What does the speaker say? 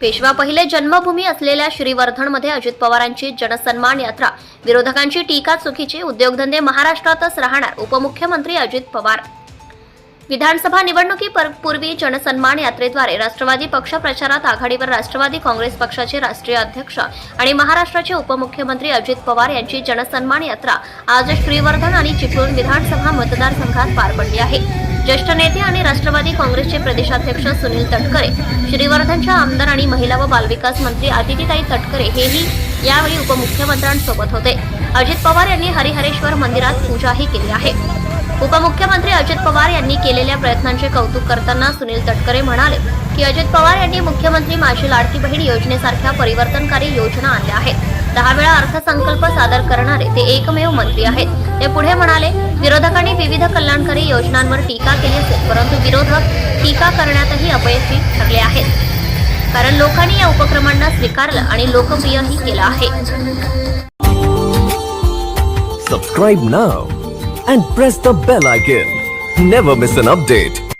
पेशवा पहिले जन्मभूमी असलेल्या श्रीवर्धनमध्ये अजित पवारांची जनसन्मान यात्रा. विरोधकांची टीका चुकीची उद्योगधंदे महाराष्ट्रातच राहणार उपमुख्यमंत्री अजित पवार. विधानसभा निवडणुकीपूर्वी पूर्वी जनसन्मान यात्रेद्वारे राष्ट्रवादी पक्ष प्रचारात आघाडीवर राष्ट्रवादी काँग्रेस पक्षाचे राष्ट्रीय अध्यक्ष आणि महाराष्ट्राचे उपमुख्यमंत्री अजित पवार यांची जनसन्मान यात्रा आज श्रीवर्धन आणि चिपळूण विधानसभा मतदारसंघात पार पडली आहे. ज्येष्ठ नेते आणि राष्ट्रवादी काँग्रेसचे प्रदेशाध्यक्ष सुनील तटकरे श्रीवर्धनच्या आमदार आणि महिला व बालविकास मंत्री आदितीताई तटकरे हेही यावेळी उपमुख्यमंत्र्यांसोबत होते. अजित पवार यांनी हरिहरेश्वर मंदिरात पूजाही केली आहे. उपमुख्यमंत्री अजित पवार यांनी केलेल्या प्रयत्नांचे कौतुक करताना सुनील तटकरे म्हणाले की अजित पवार यांनी मुख्यमंत्री माझी लाडकी बहीण योजनेसारख्या परिवर्तनकारी योजना आणल्या आहेत. दहा वेळा अर्थसंकल्प सादर करणारे ते एकमेव मंत्री आहेत. ते पुढे म्हणाले विरोधकांनी विविध कल्याणकारी योजनांवर टीका केली असेल परंतु विरोधक टीका करण्यातही अपयशी ठरले आहेत. कारण लोकांनी या उपक्रमांना स्वीकारलं आणि लोकप्रियही केलं आहे. Subscribe now and press the bell icon never miss an update